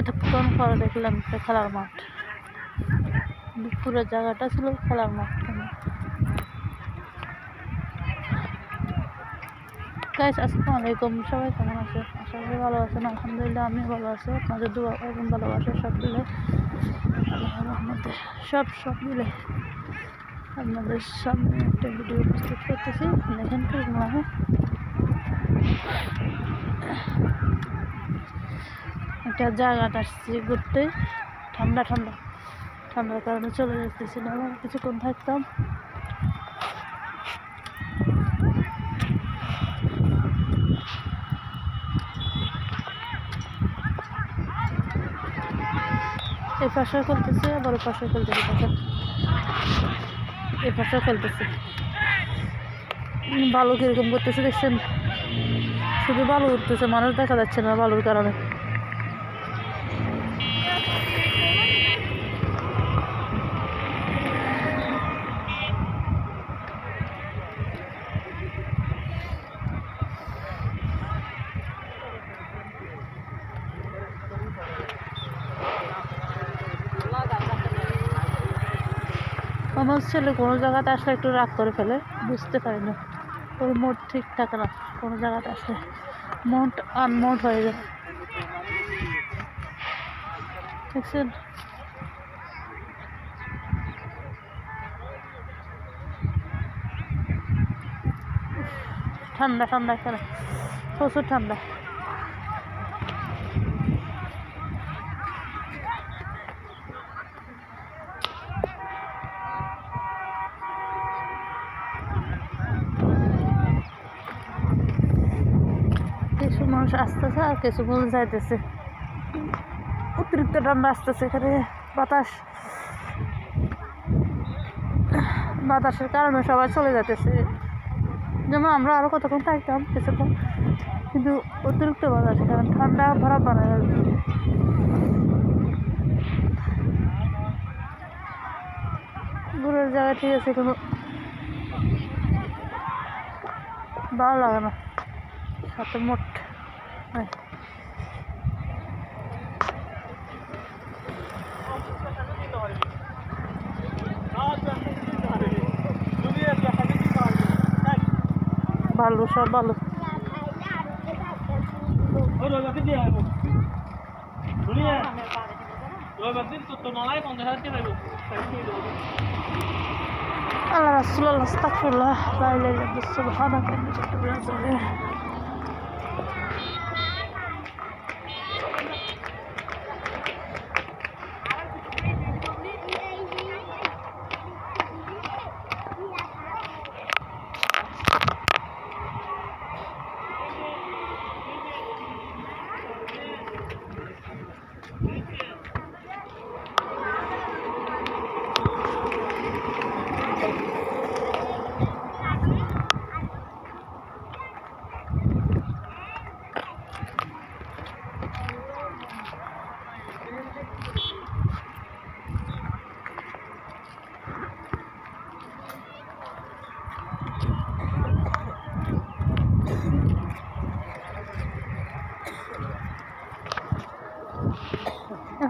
এতক্ষণ পরে দেখলাম একটা খেলার মাঠ। পুরো জায়গাটা ছিল খেলার মাঠ। গাইস আসসালামু আলাইকুম। সবাই কেমন আছে? আশা করি ভালো আছেন। আলহামদুলিল্লাহ আমি ভালো আছি। আপনাদের দোয়া এবং ভালোবাসা সব মিলে আল্লাহর সব সব মিলে আপনাদের সামনে একটা ভিডিও উপস্থিত করতেছি। দেখেন কি হয়। একটা জায়গাটা আসছি ঘুরতে। ঠান্ডা ঠান্ডা। ঠান্ডার কারণে চলে যেতেছিলাম আর কিছুক্ষণ থাকতাম। এই পাশে খেলতেছে, আবার ওই পাশে খেলতেছে, এই পাশে খেলতেছে। বালু কীরকম করতেছে, দেখছেন? শুধু বালু উঠতেছে, মানুষ দেখা যাচ্ছে না বালুর কারণে। আমার ছেলে কোনো জায়গাতে আসলে একটু রাগ করে ফেলে, বুঝতে পারি না। ওর মোট ঠিক থাকে না, কোনো জায়গাতে আসলে। মোট আনমোট হয়ে যায়। দেখছেন? ঠান্ডা ঠান্ডা এখানে। প্রচুর ঠান্ডা কিছু মানুষ আসতেছে আর কিছু যাইতেছে। অতিরিক্ত ঠান্ডা আসতেছে এখানে বাতাস। বাতাসের কারণে সবাই চলে যাইতেছে। যেমন আমরা আরও কতক্ষণ থাকতাম, কিছুক্ষণ। কিন্তু অতিরিক্ত বাতাস, কারণ ঠান্ডা ভরা কি। ঘুরের জায়গা ঠিক আছে, কোনো ভালো লাগে না। সাথে মোট হয়। ভালো সব আলু আল্লাহ রাসুল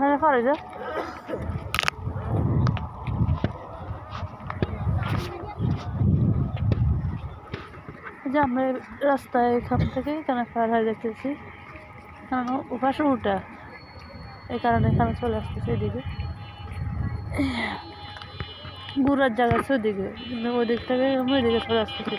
এখানে পারে যে যে আমরা রাস্তায় এখান থেকে এখানে পার হয়ে যেতেছি কারণ ওপাশে উল্টা। এই কারণে এখানে চলে আসতেছে এদিকে। ঘুরার জায়গা আছে ওদিকে কিন্তু ওই দিক থেকে আমি ওইদিকে চলে আসতেছি।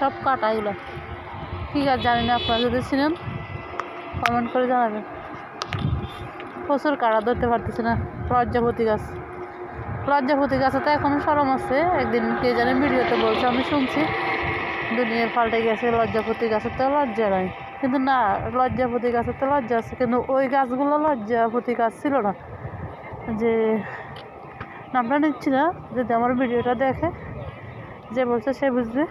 সব কাটা এগুলো। কী গাছ জানি না আপনারা যদি ছিলেন কমেন্ট করে জানাবেন। প্রচুর কাটা, ধরতে পারতেছি না। লজ্জাপতি গাছ। লজ্জাপতি গাছে তো এখনও সরম আছে। একদিন কে জানে ভিডিওতে বলছে, আমি শুনছি দুনিয়া পাল্টে গেছে লজ্জাপতি গাছের তো লজ্জা নাই। কিন্তু না, লজ্জাপতি গাছের তো লজ্জা আছে, কিন্তু ওই গাছগুলো লজ্জাপতি গাছ ছিল না। যে, নামটা নিচ্ছি না, যদি আমার ভিডিওটা দেখে, যে বলছে সে বুঝবে।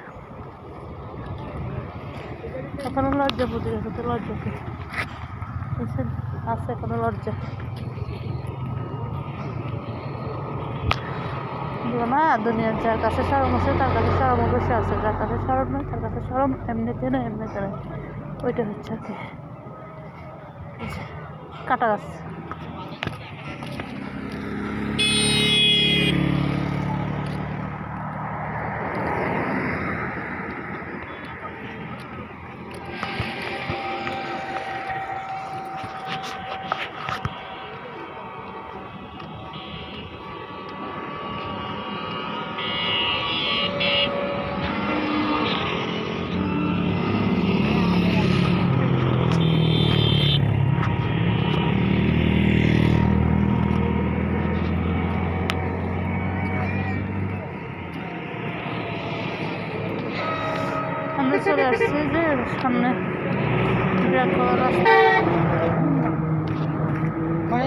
এখনও লজ্জা বুঝে গেছে লজ্জা? আছে এখনও লজ্জা। না দুনিয়ার যার কাছে সরম আছে, তার কাছে সরম অবশ্যই আছে। যার কাছে সরম নয় তার কাছে সরম এমনিতে নয় এমনিতে নয় ওইটা হচ্ছে কাটা গাছ। চলে আসছি যে সামনে। মানে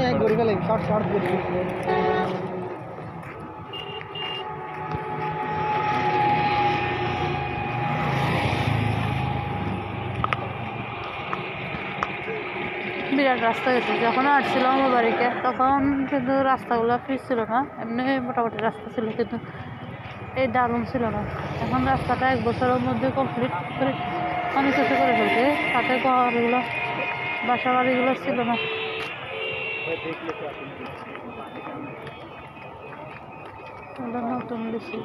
বিরাট রাস্তা গেছে যখন আসছিলাম আমার বাড়িতে তখন কিন্তু রাস্তাগুলো ফ্রি ছিল না। এমনি মোটামুটি রাস্তা ছিল কিন্তু এই দারুণ ছিল না। এখন রাস্তাটা এক বছরের মধ্যে কমপ্লিট করে অনেক কিছু করে ফেলছে। তাতে ঘরগুলো বাসা বাড়িগুলো ছিল না। নতুন বেশি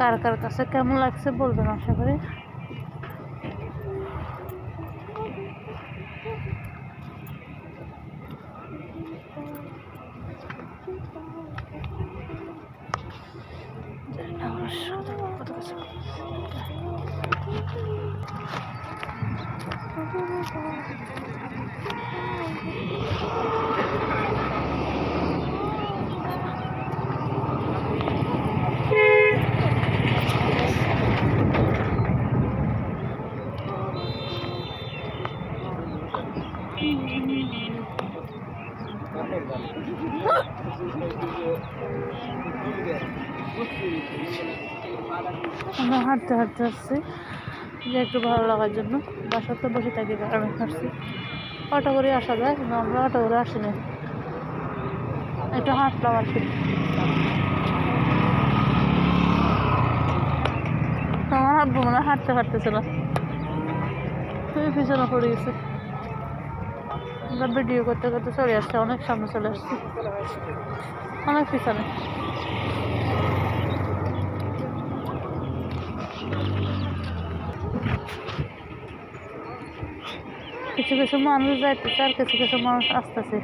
কার কার কাছে কেমন লাগছে বলবেন আশা করি? হাঁটতে হাঁটতে আসছি। যে একটু ভালো লাগার জন্য। বাসার তো বসে থাকি আমি হাঁটছি। অটো করে আসা যায়, কিন্তু আমরা অটো করে আসি না একটু হাঁটলাম আর কি। আমার আব্বু মনে হয় হাঁটতে পারতেছিল তুমি পিছনে পড়ে গেছে। আমরা ভিডিও করতে করতে চলে আসছে, অনেক সামনে চলে আসছি। অনেক পিছনে। কিছু কিছু মানুষ যাইতেছে আর কিছু কিছু মানুষ আসতেছে।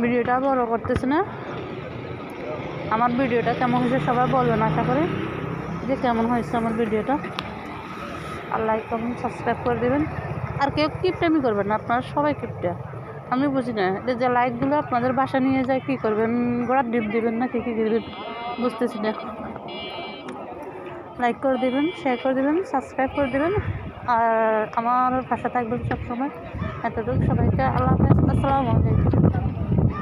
ভিডিওটা বড় করতেছে না আমার ভিডিওটা কেমন হয়েছে সবাই বলবেন, আশা করি যে কেমন হয়েছে আমার ভিডিওটা। আর লাইক কমেন্ট সাবস্ক্রাইব করে দেবেন। আর কেউ কিপটামি করবেন না, আপনারা সবাই কিপটা আমি বুঝি না যে লাইকগুলো আপনাদের বাসা নিয়ে যায়, কী করবেন? গোড়ার ডিপ দেবেন না, কী কী দিবেন? বুঝতেছি না। লাইক করে দেবেন শেয়ার করে দেবেন সাবস্ক্রাইব করে দেবেন। আর আমার ভাষা থাকবেন সবসময়। এতটুকু সবাইকে, আল্লাহ হাফেজ, আসসালামু আলাইকুম।